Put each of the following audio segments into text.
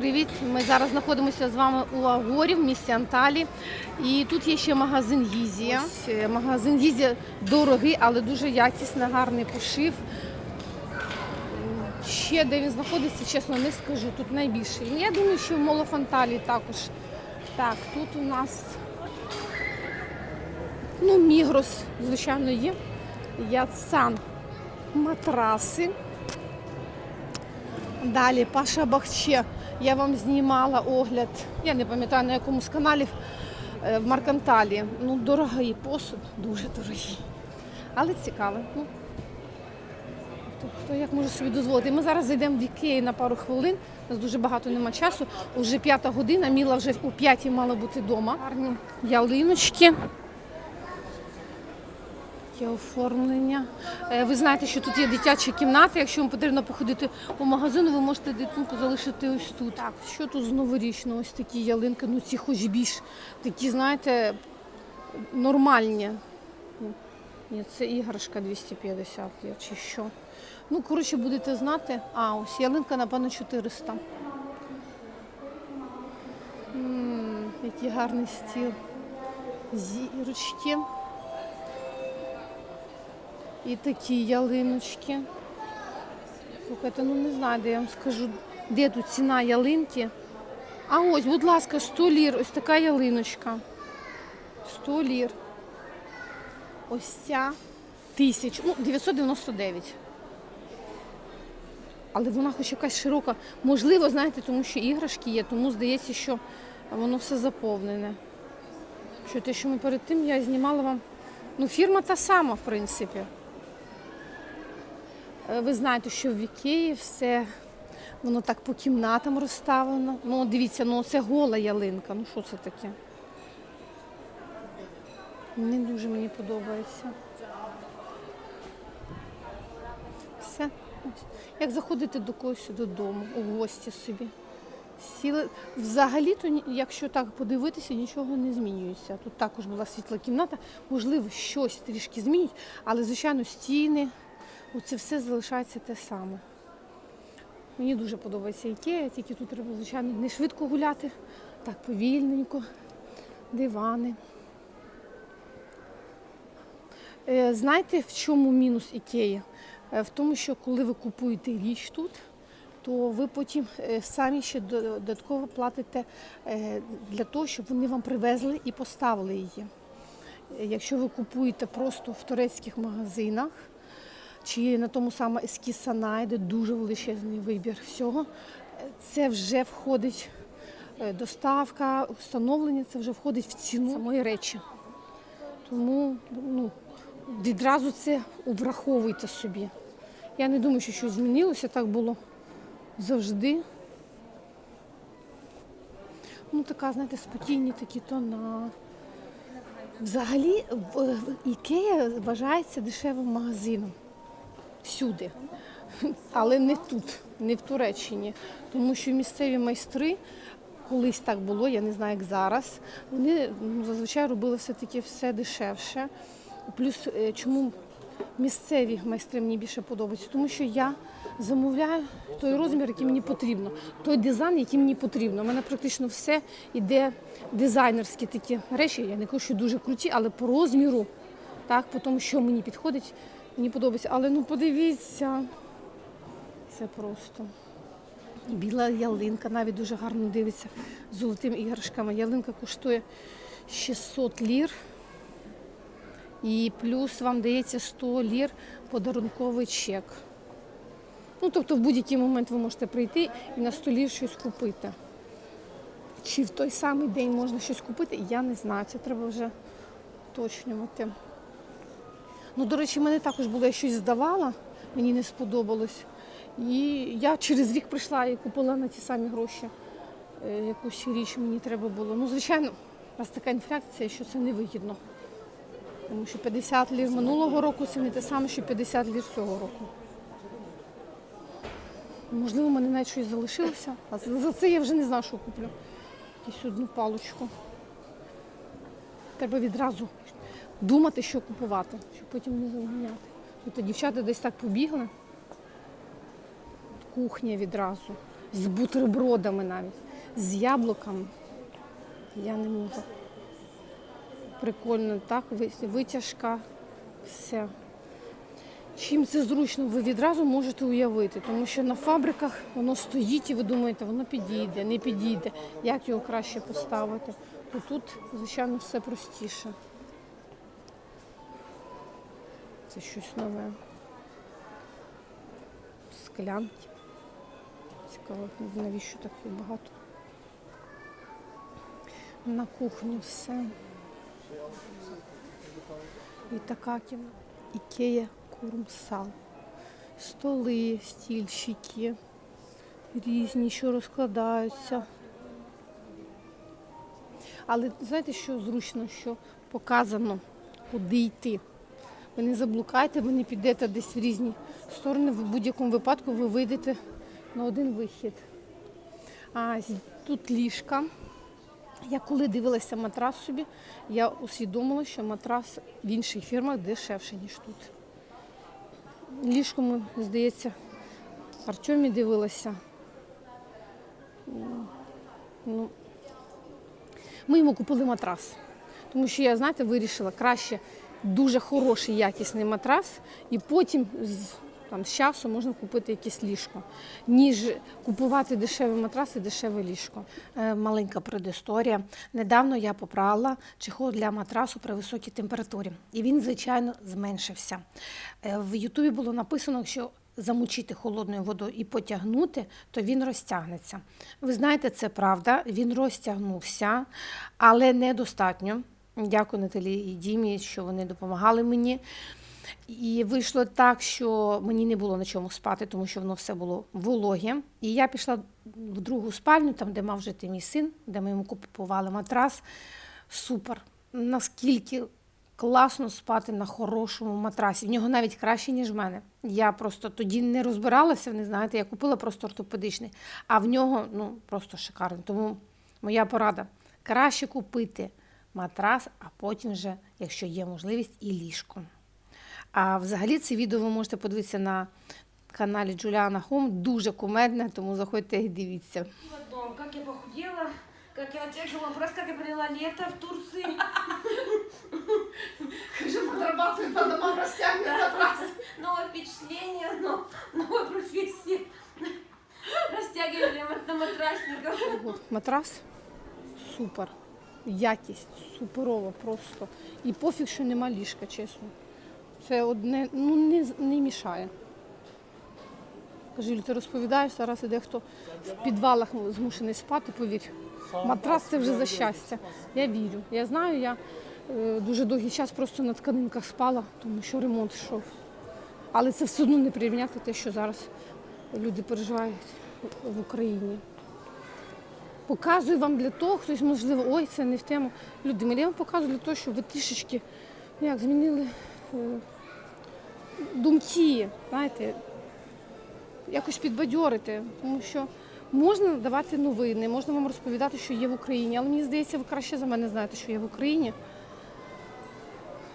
привіт! Ми зараз знаходимося з вами у Агорі в місті Анталі. І тут є ще магазин Гізія. Ось, е, Магазин Гізія дорогий, але дуже якісний, гарний пошив. Ще де він знаходиться, чесно не скажу. Тут найбільший. Ну, Я думаю, що в Моло в Анталії також. Так, тут у нас ну, Мігрос, звичайно, є. Яцан матраси. Далі Паша Бахче. Я вам знімала огляд, я не пам'ятаю на якому з каналів е, в Марканталі. Ну, дорогий посуд, дуже дорогий. Але цікавий. Ну, хто, як може собі дозволити. Ми зараз зайдемо в Ікею на пару хвилин. У нас дуже багато нема часу. Уже п'ята година, Міла вже у п'ятій мала бути вдома. Гарні ялиночки. Є оформлення. Е, Ви знаєте, що тут є дитяча кімната. Якщо вам потрібно походити по магазину, ви можете дитинку залишити ось тут. Так, що тут з новорічного? Ось такі ялинки, ну ці хоч більш такі, знаєте, нормальні. Ну, Ні, це іграшка 250 є чи що. Ну, коротше, будете знати. А, ось ялинка, напевно, 400. М, який гарний стіл. Зірочки. І такі ялиночки. Слухайте, ну не знаю, де я вам скажу, де тут ціна ялинки. А ось, будь ласка, 100 лір, ось така ялиночка. 100 лір. Ось ця тисяч, ну, 999. Але вона хоч якась широка. Можливо, знаєте, тому що іграшки є, тому здається, що воно все заповнене. Що те, що ми перед тим я знімала вам. Ну, фірма та сама, в принципі. Е, Ви знаєте, що в Ікеї все воно так по кімнатам розставлено. Ну, дивіться, ну це гола ялинка. Ну що це таке? Не дуже мені подобається. Все. Як заходити до когось додому, у гості собі. Сіли. Взагалі-то, якщо так подивитися, нічого не змінюється. Тут також була світла кімната, можливо, щось трішки змінюють, але, звичайно, стіни, оце все залишається те саме. Мені дуже подобається ікея, тільки тут треба, звичайно, не швидко гуляти, так повільненько, дивани. Е, Знаєте, в чому мінус ікеї? Е, В тому, що коли ви купуєте річ тут, то ви потім е, самі ще додатково платите для того, щоб вони вам привезли і поставили її. Якщо ви купуєте просто в турецьких магазинах чи на тому самому Ескісанай, де дуже величезний вибір всього, це вже входить е, доставка, встановлення, це вже входить в ціну самої речі. Тому ну, відразу це враховуйте собі. Я не думаю, що щось змінилося, так було завжди. Ну, така, знаєте, спокійні такі тона. Взагалі, Ікея вважається дешевим магазином. Всюди. Але не тут, не в Туреччині. Тому що місцеві майстри, колись так було, я не знаю, як зараз, вони ну, зазвичай робили все-таки все дешевше. Плюс е, чому місцеві майстри мені більше подобаються? Тому що я замовляю той розмір, який мені потрібно, той дизайн, який мені потрібно. У мене практично все йде дизайнерські такі речі. Я не кажу, що дуже круті, але по розміру, так, по тому, що мені підходить, мені подобається. Але ну подивіться, це просто. Біла ялинка навіть дуже гарно дивиться з золотими іграшками. Ялинка коштує 600 лір. І плюс вам дається 100 лір подарунковий чек. Ну, тобто в будь-який момент ви можете прийти і на 100 лір щось купити. Чи в той самий день можна щось купити, я не знаю. Це треба вже уточнювати. Ну, до речі, мене також було, я щось здавала, мені не сподобалось. І я через рік прийшла і купила на ті самі гроші е, якусь річ мені треба було. Ну, звичайно, у нас така інфляція, що це невигідно. Тому що 50 лір минулого року це не те саме, що 50 лір цього року. Можливо, в мене навіть щось залишилося, а за це я вже не знаю, що куплю. Якусь одну паличку. Треба відразу думати, що купувати, щоб потім не заміняти. Тобто дівчата десь так побігли. Кухня відразу. з бутербродами навіть, з яблуками. Я не можу. Прикольно, так, витяжка, все. Чим це зручно, ви відразу можете уявити, тому що на фабриках воно стоїть і ви думаєте, воно підійде, не підійде, як його краще поставити. То тут, звичайно, все простіше. Це щось нове. Склянки. Цікаво, навіщо так багато. На кухню все. І така кіно. Ікея курмсал. Столи, стільчики різні, що розкладаються. Але знаєте, що зручно, що показано, куди йти. Ви не заблукайте, ви не підете десь в різні сторони. В будь-якому випадку ви вийдете на один вихід. А тут ліжка. Я коли дивилася матрас собі, я усвідомила, що матрас в інших фірмах дешевше, ніж тут. Ліжко здається, Артемі дивилася. Ну, ми йому купили матрас. Тому що я, знаєте, вирішила краще дуже хороший якісний матрас, і потім з, там, з часу можна купити якесь ліжко, ніж купувати дешевий матрас і дешеве ліжко. Е, маленька предісторія. Недавно я попрала чехол для матрасу при високій температурі, і він, звичайно, зменшився. Е, в Ютубі було написано, що замочити холодною водою і потягнути, то він розтягнеться. Ви знаєте, це правда, він розтягнувся, але недостатньо. Дякую Наталі і Дімі, що вони допомагали мені. І вийшло так, що мені не було на чому спати, тому що воно все було вологе. І я пішла в другу спальню, там, де мав жити мій син, де ми йому купували матрас. Супер. Наскільки класно спати на хорошому матрасі. В нього навіть краще, ніж в мене. Я просто тоді не розбиралася, не знаєте, я купила просто ортопедичний, а в нього ну, просто шикарний. Тому моя порада краще купити матрас, а потім вже, якщо є можливість, і ліжко. А взагалі це відео ви можете подивитися на каналі Джуліана Хом. Дуже кумедне, тому заходьте і дивіться. Как я похудела, как я натягивала вопрос, как я провела лето в Турции. Вже подрабатує по домам розтягне матрас. Новое впечатление, но новая профессия. Растягивали на матрасников. Матрас супер. Якість суперова просто. І пофіг, що нема ліжка, чесно. Це одне, ну не, не мішає. Кажу, ти розповідаєш, зараз іде хто в підвалах змушений спати, повір. Матрас це вже за щастя. Я вірю. Я знаю, я е, дуже довгий час просто на тканинках спала, тому що ремонт йшов. Але це все одно не порівняти те, що зараз люди переживають в Україні. Показую вам для того, хтось можливо, ой, це не в тему. Люди, я вам показую для того, щоб ви трішечки як, змінили е, думки, знаєте, якось підбадьорити, тому що можна давати новини, можна вам розповідати, що є в Україні, але мені здається, ви краще за мене знаєте, що є в Україні.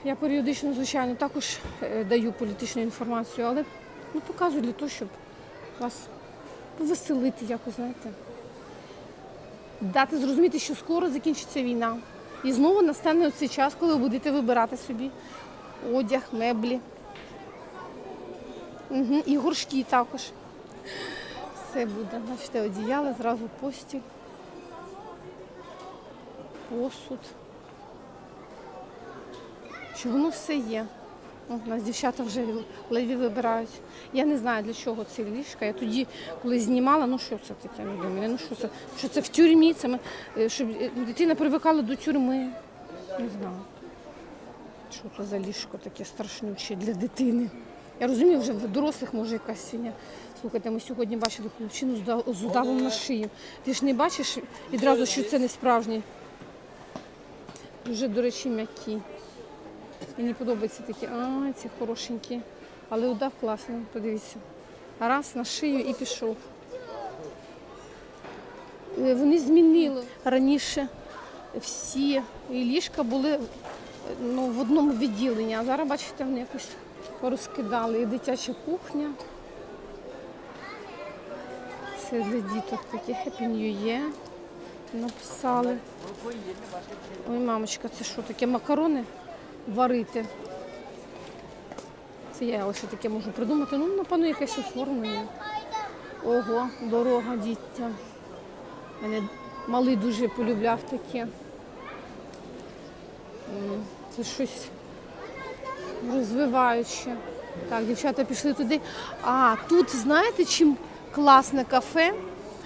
Я періодично, звичайно, також е, даю політичну інформацію, але ну, показую для того, щоб вас повеселити якось, знаєте. Дати зрозуміти, що скоро закінчиться війна. І знову настане цей час, коли ви будете вибирати собі одяг, меблі. Угу. І горшки також. Все буде. Бачите, одіяла, зразу постіль, посуд. Що воно все є. У нас дівчата вже леві вибирають. Я не знаю для чого ці ліжка. Я тоді, коли знімала, ну що це таке, не думаю, ну що це, що це в тюрмі, це ми, е, щоб е, дитина привикала до тюрми. Не знаю. Що це за ліжко таке страшнюче для дитини. Я розумію, вже в дорослих може якась свиня. Слухайте, ми сьогодні бачили хлопчину з удавом на шию. Ти ж не бачиш відразу, що це не справжній. Дуже, до речі, м'які. Мені подобаються такі, а, ці хорошенькі. Але удав класний, подивіться. Раз на шию і пішов. Е, Вони змінили. Раніше всі ліжка були е, ну, в одному відділенні, а зараз, бачите, вони якось порозкидали. І дитяча кухня. Це для діток такі Happy New Year написали. Ой, мамочка, це що таке? Макарони варити. Це я лише таке можу придумати. Ну, напевно, якесь оформлення. Ого, дорога дітям. Мене малий дуже полюбляв таке. Це щось розвиваюче. Так, дівчата пішли туди. А тут знаєте, чим класне кафе?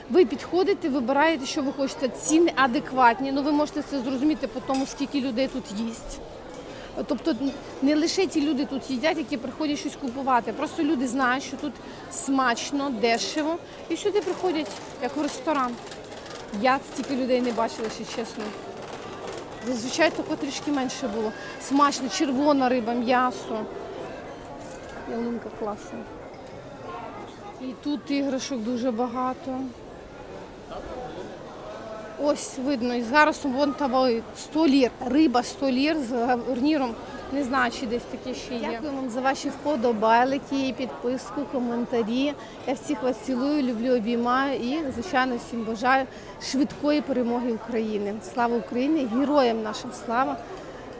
Ви підходите, вибираєте, що ви хочете. Ціни адекватні. Ну ви можете це зрозуміти по тому, скільки людей тут їсть. Тобто не лише ті люди тут їдять, які приходять щось купувати. Просто люди знають, що тут смачно, дешево, і сюди приходять як в ресторан. Я стільки людей не бачила, ще чесно. Зазвичай тако трішки менше було. Смачно, червона риба, м'ясо. Ялинка класна. І тут іграшок дуже багато. Ось видно, із гарусом вон тавали 100 лір. Риба 100 лір з гарніром. Не знаю, чи десь таке ще є. Дякую вам за ваші вподобайлики, підписку, коментарі. Я всіх вас цілую, люблю, обіймаю і, звичайно, всім бажаю швидкої перемоги України. Слава Україні! Героям нашим слава!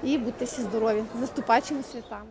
І будьте всі здорові! З наступаючими святами!